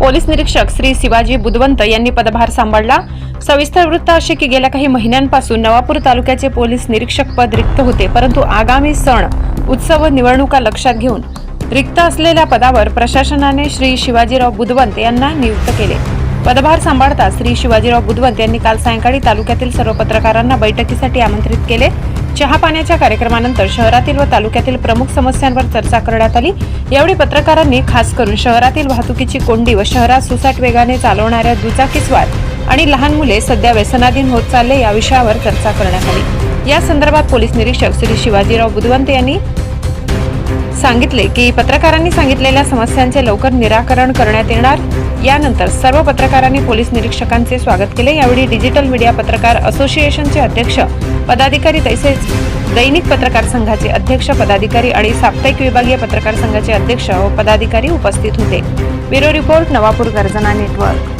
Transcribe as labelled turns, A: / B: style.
A: Police निरीक्षक श्री शिवाजी बुधवंत यांनी पदभार सांभाळला. सविस्तर वृत्त असे की गेल्या काही महिन्यांपासून नवापूर तालुक्याचे पोलीस निरीक्षक पद रिक्त होते परंतु आगामी सण उत्सव व निवडणुका लक्षात घेऊन रिक्त असलेल्या पदावर प्रशासनाने श्री शिवाजीराव बुधवंत यांना नियुक्त केले. पदभार सांभाळता श्री शिवाजीराव बुधवंत यांनी काल सायंकाळी तालुक्यातील सर्व पत्रकारांना बैठकीसाठी आमंत्रित केले. चहा पाण्याच्या कार्यक्रमानंतर शहरातील व तालुक्यातील प्रमुख समस्यांवर चर्चा करण्यात आली. यावेळी पत्रकारांनी खास करून शहरातील वाहतुकीची कोंडी व शहरात सुसाट वेगाने चालवणाऱ्या दुचाकीस्वार आणि लहान मुले सध्या व्यसनाधीन होत चालले या विषयावर चर्चा करण्यात आली. या संदर्भात पोलीस निरीक्षक श्री शिवाजीराव बुधवंत यांनी सांगितले की पत्रकारांनी सांगितलेल्या समस्यांचे लवकर निराकरण करण्यात येणार. यानंतर सर्व पत्रकारांनी पोलीस निरीक्षकांचे स्वागत केले. यावेळी डिजिटल मीडिया पत्रकार असोसिएशनचे अध्यक्ष पदाधिकारी तसेच दैनिक पत्रकार संघाचे अध्यक्ष पदाधिकारी आणि साप्ताहिक विभागीय पत्रकार संघाचे अध्यक्ष व पदाधिकारी उपस्थित होते. ब्युरो रिपोर्ट नवापूर गर्जना नेटवर्क.